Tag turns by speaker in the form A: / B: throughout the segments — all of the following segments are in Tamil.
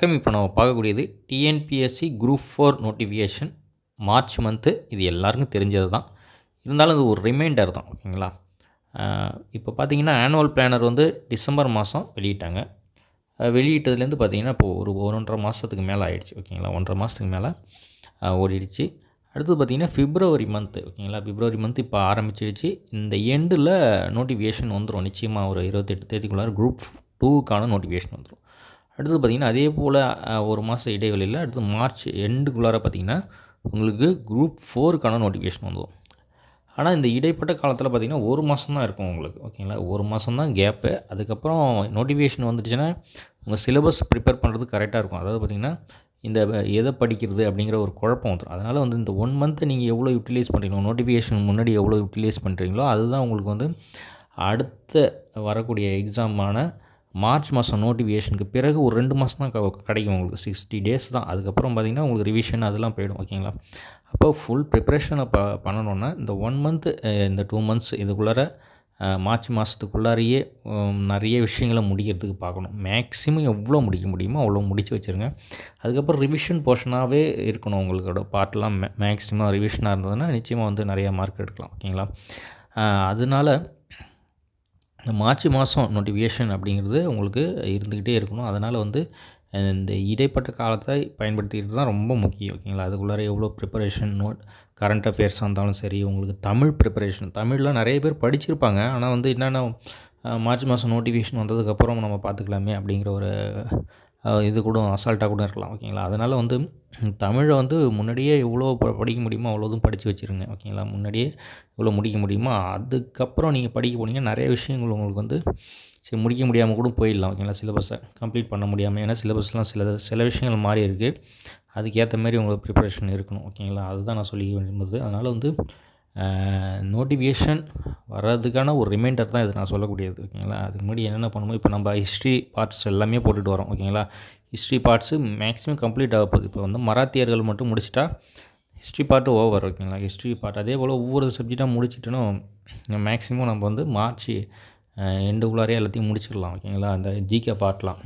A: கம் இப்போ நம்ம பார்க்கக்கூடியது TNPSC group four notification March month இது எல்லாருக்கும் தெரிஞ்சது தான். இருந்தாலும் இது ஒரு ரிமைண்டர் தான் ஓகேங்களா? இப்போ பார்த்தீங்கன்னா ஆனுவல் பிளானர் வந்து டிசம்பர் மாதம் வெளியிட்டாங்க. வெளியிட்டதுலேருந்து பார்த்தீங்கன்னா இப்போது ஒரு ஒன்றரை மாதத்துக்கு மேலே ஆயிடுச்சு ஓகேங்களா? ஒன்றரை மாதத்துக்கு மேலே ஓடிடுச்சு. அடுத்தது பார்த்தீங்கன்னா ஃபிப்ரவரி மந்த்து ஓகேங்களா? பிப்ரவரி மந்த் இப்போ ஆரம்பிச்சிடுச்சு. இந்த எண்டில் நோட்டிஃபிகேஷன் வந்துடும் நிச்சயமாக ஒரு இருபத்தெட்டு தேதிக்குள்ளார குரூப் டூவுக்கான நோட்டிஃபிகேஷன் வந்துடும் அடுத்தது பார்த்திங்கன்னா அதே போல் ஒரு மாதம் இடைவெளியில் அடுத்து மார்ச் எண்டுக்குள்ளார பார்த்திங்கன்னா உங்களுக்கு குரூப் ஃபோருக்கான நோட்டிஃபிகேஷன் வந்துடும். ஆனால் இந்த இடைப்பட்ட காலத்தில் பார்த்திங்கன்னா ஒரு மாதம் தான் இருக்கும் உங்களுக்கு. ஓகேங்களா ஒரு மாதம் தான் கேப்பு அதுக்கப்புறம் நோட்டிஃபிகேஷன் வந்துடுச்சுன்னா உங்கள் சிலபஸ் ப்ரிப்பேர் பண்ணுறது கரெக்டாக இருக்கும். அதாவது பார்த்திங்கன்னா இந்த எதை படிக்கிறது அப்படிங்கிற ஒரு குழப்பம் வந்துடும் அதனால் வந்து இந்த ஒன் மந்த்தை நீங்கள் எவ்வளோ யூட்டிலைஸ் பண்ணுறீங்களோ நோட்டிஃபிகேஷன் முன்னாடி எவ்வளோ யூட்டிலைஸ் பண்ணுறீங்களோ அதுதான் உங்களுக்கு வந்து அடுத்த வரக்கூடிய எக்ஸாமான மார்ச் மாதம் நோட்டிஃபிகேஷனுக்கு பிறகு ஒரு ரெண்டு மாதம் தான் கிடைக்கும் உங்களுக்கு. சிக்ஸ்டி டேஸ் தான். அதுக்கப்புறம் பார்த்திங்கன்னா உங்களுக்கு ரிவிஷன் அதெல்லாம் போயிடும் ஓகேங்களா அப்போ ஃபுல் ப்ரிப்ரேஷனை ப பண்ணணுன்னா இந்த ஒன் மந்த்து இந்த டூ மந்த்ஸ் இதுக்குள்ளார மார்ச் மாதத்துக்குள்ளாரையே நிறைய விஷயங்களை முடிக்கிறதுக்கு பார்க்கணும். மேக்ஸிமம் எவ்வளோ முடிக்க முடியுமோ அவ்வளோ முடித்து வச்சுருங்க. அதுக்கப்புறம் ரிவிஷன் போர்ஷனாகவே இருக்கணும் உங்களோட பார்ட்லாம் மே மேக்ஸிமம் ரிவிஷனாக இருந்ததுன்னா நிச்சயமாக வந்து நிறையா மார்க் எடுக்கலாம் ஓகேங்களா அதனால் அதனால இந்த மார்ச் மாதம் நோட்டிஃபிகேஷன் அப்படிங்கிறது உங்களுக்கு இருந்துக்கிட்டே இருக்கணும். அதனால் வந்து இந்த இடைப்பட்ட காலத்தை பயன்படுத்திக்கிறது தான் ரொம்ப முக்கியம் ஓகேங்களா? அதுக்குள்ளார எவ்வளோ ப்ரிப்பரேஷன் நோட் கரண்ட் அஃபேர்ஸாக இருந்தாலும் சரி உங்களுக்கு தமிழ் ப்ரிப்பரேஷன் தமிழ்லாம் நிறைய பேர் படிச்சிருப்பாங்க. ஆனால் வந்து என்னென்ன மார்ச் மாதம் நோட்டிஃபிகேஷன் வந்ததுக்கப்புறம் நம்ம பார்த்துக்கலாமே அப்படிங்கிற ஒரு இது கூட அசால்ட்டாக கூட இருக்கலாம் ஓகேங்களா அதனால் வந்து தமிழை வந்து முன்னாடியே எவ்வளோ ப- படிக்க முடியுமோ அவ்வளோதும் படித்து வச்சுருங்க ஓகேங்களா முன்னாடியே எவ்வளோ முடிக்க முடியுமோ? அதுக்கப்புறம் நீங்கள் படிக்க போனீங்கன்னா நிறைய விஷயங்கள் உங்களுக்கு வந்து சரி முடிக்க முடியாமல் கூட போயிடலாம் ஓகேங்களா சிலபஸை கம்ப்ளீட் பண்ண முடியாமல் ஏன்னா சிலபஸ்லாம் சில சில விஷயங்கள் மாறி இருக்குது அதுக்கேற்ற மாதிரி உங்களுக்கு ப்ரிப்பரேஷன் இருக்கணும் ஓகேங்களா அதுதான் நான் சொல்லி விரும்புது அதனால் வந்து நோட்டிஃபிகேஷன் வர்றதுக்கான ஒரு ரிமைண்டர் தான் இது நான் சொல்லக்கூடியது ஓகேங்களா? அதுக்கு முன்னாடி என்னென்ன பண்ணுமோ இப்போ நம்ம ஹிஸ்ட்ரி பார்ட்ஸ் எல்லாமே போட்டுட்டு வரோம் ஓகேங்களா? ஹிஸ்ட்ரி பார்ட்ஸு மேக்ஸிமம் கம்ப்ளீட் ஆக போகுது. இப்போ வந்து மராத்தியர்கள் மட்டும் முடிச்சிட்டா ஹிஸ்ட்ரி பார்ட்டு ஓவர் ஓகேங்களா? ஹிஸ்ட்ரி பார்ட் அதே போல் ஒவ்வொரு சப்ஜெக்டாக முடிச்சிட்டோன்னா மேக்ஸிமம் நம்ம வந்து மார்ச் எண்டுக்குள்ளாரே எல்லாத்தையும் முடிச்சிடலாம் ஓகேங்களா? அந்த ஜிகே பார்ட்லாம்.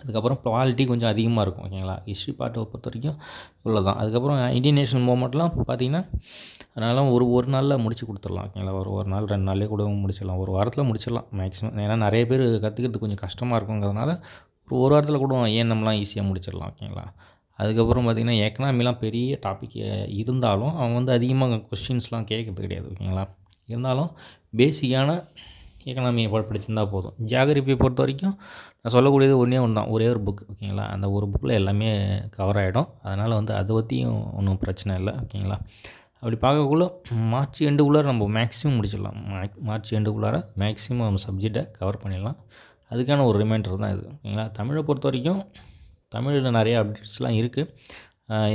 A: அதுக்கப்புறம் குவாலிட்டி கொஞ்சம் அதிகமாக இருக்கும் ஓகேங்களா? ஹிஸ்ட்ரி பார்ட்டை பொறுத்த வரைக்கும் இவ்வளோ தான் அதுக்கப்புறம் இந்தியன் நேஷனல் மூமெண்ட்லாம் பார்த்தீங்கன்னா அதனால ஒரு ஒரு நாளில் முடிச்சு கொடுத்துடலாம். ஓகேங்களா ஒரு ஒரு நாள் ரெண்டு நாள்லேயே கூட முடிச்சிடலாம். ஒரு வாரத்தில் முடிச்சிடலாம் மேக்ஸிமம் ஏன்னா நிறைய பேர் கற்றுக்கிறது கொஞ்சம் கஷ்டமாக இருக்குங்கிறதுனால ஒரு ஒரு வாரத்தில் கூட ஏஎன்எம்லாம் ஈஸியாக முடிச்சிடலாம் ஓகேங்களா? அதுக்கப்புறம் பார்த்திங்கன்னா எக்கனாமிலாம் பெரிய டாபிக் இருந்தாலும் அவங்க வந்து அதிகமாக கொஷின்ஸ்லாம் கேட்குறது கிடையாது ஓகேங்களா? இருந்தாலும் பேசிக்கான எக்கனாமியை ப- படிச்சிருந்தா போதும். ஜியாகிரபியை பொறுத்த வரைக்கும் நான் சொல்லக்கூடியது ஒன்றே ஒன்று தான். ஒரே ஒரு புக் ஓகேங்களா? அந்த ஒரு புக்கில் எல்லாமே கவர் ஆகிடும் அதனால் வந்து அதை பற்றியும் ஒன்றும் பிரச்சனை இல்லை ஓகேங்களா? அப்படி பார்க்கக்குள்ள மார்ச் எண்டுக்குள்ளார நம்ம மேக்ஸிமம் முடிச்சிடலாம். மார்ச் எண்டுக்குள்ளார மேக்ஸிமம் நம்ம சப்ஜெக்டை கவர் பண்ணிடலாம். அதுக்கான ஒரு ரிமைண்டர் தான் இது. ஓகேங்களா தமிழை பொறுத்த வரைக்கும் தமிழில் நிறைய அப்டேட்ஸ்லாம் இருக்குது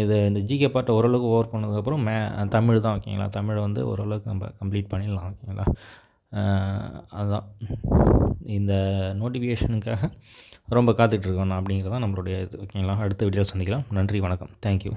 A: இது இந்த ஜிகே பார்ட்டை ஓரளவுக்கு ஓவர் பண்ணதுக்கப்புறம் மே தமிழ் தான் ஓகேங்களா? தமிழை வந்து ஓரளவுக்கு நம்ம கம்ப்ளீட் பண்ணிடலாம் ஓகேங்களா? அதுதான் இந்த நோட்டிஃபிகேஷனுக்காக ரொம்ப காத்துட்ருக்கோம் அப்படிங்கிறது தான் நம்மளுடைய இது ஓகேங்களா? அடுத்த வீடியோவில் சந்திக்கலாம். நன்றி வணக்கம். தேங்க்யூ